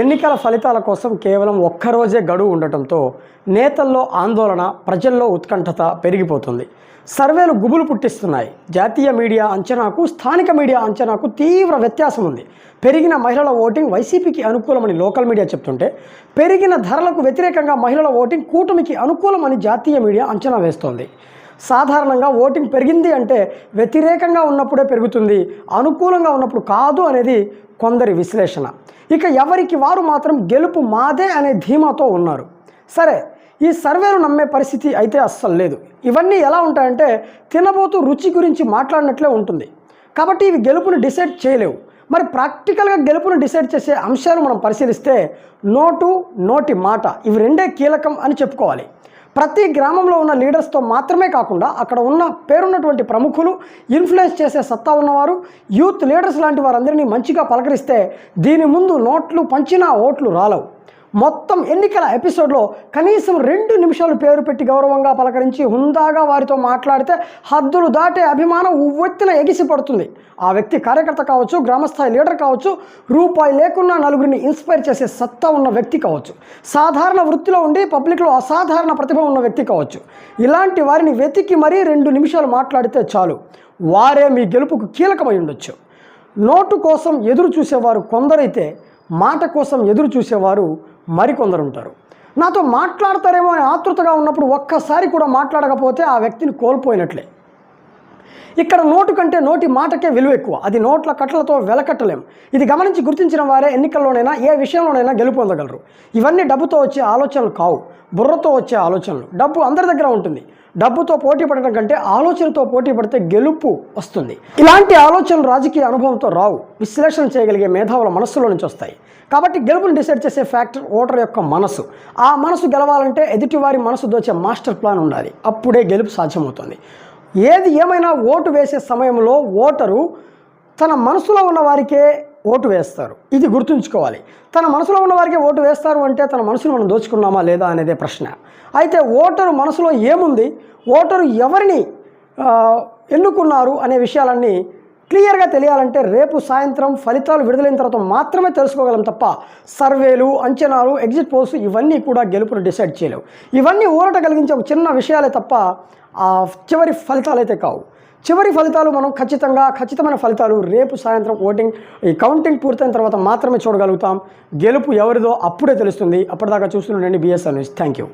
ఎన్నికల ఫలితాల కోసం కేవలం ఒక్కరోజే గడువు ఉండటంతో నేతల్లో ఆందోళన ప్రజల్లో ఉత్కంఠత పెరిగిపోతుంది. సర్వేలు గుబులు పుట్టిస్తున్నాయి. జాతీయ మీడియా అంచనాకు స్థానిక మీడియా అంచనాకు తీవ్ర వ్యత్యాసం ఉంది. పెరిగిన మహిళల ఓటింగ్ వైసీపీకి అనుకూలమని లోకల్ మీడియా చెప్తుంటే పెరిగిన ధరలకు వ్యతిరేకంగా మహిళల ఓటింగ్ కూటమికి అనుకూలమని జాతీయ మీడియా అంచనా వేస్తోంది. సాధారణంగా ఓటింగ్ పెరిగింది అంటే వ్యతిరేకంగా ఉన్నప్పుడే పెరుగుతుంది అనుకూలంగా ఉన్నప్పుడు కాదు అనేది కొందరి విశ్లేషణ. ఇక ఎవరికి వారు మాత్రం గెలుపు మాదే అనే ధీమాతో ఉన్నారు. సరే ఈ సర్వేను నమ్మే పరిస్థితి అయితే అస్సలు లేదు. ఇవన్నీ ఎలా ఉంటాయంటే తినబోతూ రుచి గురించి మాట్లాడినట్లే ఉంటుంది. కాబట్టి ఇవి గెలుపుని డిసైడ్ చేయలేవు. మరి ప్రాక్టికల్గా గెలుపును డిసైడ్ చేసే అంశాలు మనం పరిశీలిస్తే నోటు నోటి మాట ఇవి రెండే కీలకం అని చెప్పుకోవాలి. ప్రతి గ్రామంలో ఉన్న లీడర్స్తో మాత్రమే కాకుండా అక్కడ ఉన్న పేరున్నటువంటి ప్రముఖులు ఇన్ఫ్లుయెన్స్ చేసే సత్తా ఉన్నవారు యూత్ లీడర్స్ లాంటి వారందరినీ మంచిగా పలకరిస్తే దీని ముందు నోట్లు పంచినా ఓట్లు రాలవు. మొత్తం ఎన్నికల ఎపిసోడ్లో కనీసం రెండు నిమిషాలు పేరు పెట్టి గౌరవంగా పలకరించి హుందాగా వారితో మాట్లాడితే హద్దులు దాటే అభిమానం ఉవ్వెత్తిన ఎగిసి పడుతుంది ఆ వ్యక్తి కార్యకర్త కావచ్చు గ్రామస్థాయి లీడర్ కావచ్చు రూపాయి లేకున్నా నలుగురిని ఇన్స్పైర్ చేసే సత్తా ఉన్న వ్యక్తి కావచ్చు. సాధారణ వృత్తిలో ఉండి పబ్లిక్లో అసాధారణ ప్రతిభ ఉన్న వ్యక్తి కావచ్చు. ఇలాంటి వారిని వెతికి మరీ రెండు నిమిషాలు మాట్లాడితే చాలు. వారే మీ గెలుపుకు కీలకమై ఉండొచ్చు. నోటు కోసం ఎదురు చూసేవారు కొందరైతే మాట కోసం ఎదురు చూసేవారు మరికొందరు ఉంటారు. నాతో మాట్లాడతారేమో అని ఆతృతగా ఉన్నప్పుడు ఒక్కసారి కూడా మాట్లాడకపోతే ఆ వ్యక్తిని కోల్పోయినట్లే. ఇక్కడ నోటు కంటే నోటి మాటకే విలువ ఎక్కువ. అది నోట్ల కట్టలతో వెలకట్టలేం. ఇది గమనించి గుర్తించిన వారే ఎన్నికల్లోనైనా ఏ విషయంలోనైనా గెలుపొందగలరు ఇవన్నీ డబ్బుతో వచ్చే ఆలోచనలు కావు. బుర్రతో వచ్చే ఆలోచనలు. డబ్బు అందరి దగ్గర ఉంటుంది. డబ్బుతో పోటీ పడటం కంటే ఆలోచనతో పోటీ పడితే గెలుపు వస్తుంది. ఇలాంటి ఆలోచనలు రాజకీయ అనుభవంతో రావు. విశ్లేషణ చేయగలిగే మేధావుల మనస్సులో నుంచి వస్తాయి. కాబట్టి గెలుపుని డిసైడ్ చేసే ఫ్యాక్టర్ ఓటర్ యొక్క మనసు. ఆ మనసు గెలవాలంటే ఎదుటివారి మనసు దోచే మాస్టర్ ప్లాన్ ఉండాలి. అప్పుడే గెలుపు సాధ్యమవుతుంది. ఏది ఏమైనా ఓటు వేసే సమయంలో ఓటరు తన మనసులో ఉన్న వారికే ఓటు వేస్తారు. ఇది గుర్తుంచుకోవాలి. తన మనసులో ఉన్న వారికి ఓటు వేస్తారు అంటే తన మనసును మనం దోచుకున్నామా లేదా అనేదే ప్రశ్న. అయితే ఓటరు మనసులో ఏముంది? ఓటరు ఎవరిని ఎన్నుకున్నారు అనే విషయాలన్నీ క్లియర్గా తెలియాలంటే రేపు సాయంత్రం ఫలితాలు విడుదలైన తర్వాత మాత్రమే తెలుసుకోగలం తప్ప సర్వేలు అంచనాలు ఎగ్జిట్ పోల్స్ ఇవన్నీ కూడా గెలుపును డిసైడ్ చేయలేవు. ఇవన్నీ ఊరట కలిగించే ఒక చిన్న విషయాలే తప్ప ఆ చివరి ఫలితాలు అయితే కావు. చివరి ఫలితాలు మనం ఖచ్చితంగా ఖచ్చితమైన ఫలితాలు రేపు సాయంత్రం ఓటింగ్ ఈ కౌంటింగ్ పూర్తయిన తర్వాత మాత్రమే చూడగలుగుతాం. గెలుపు ఎవరిదో అప్పుడే తెలుస్తుంది. అప్పటిదాకా చూస్తుండండి బిఎస్ఆర్ న్యూస్ థ్యాంక్ యూ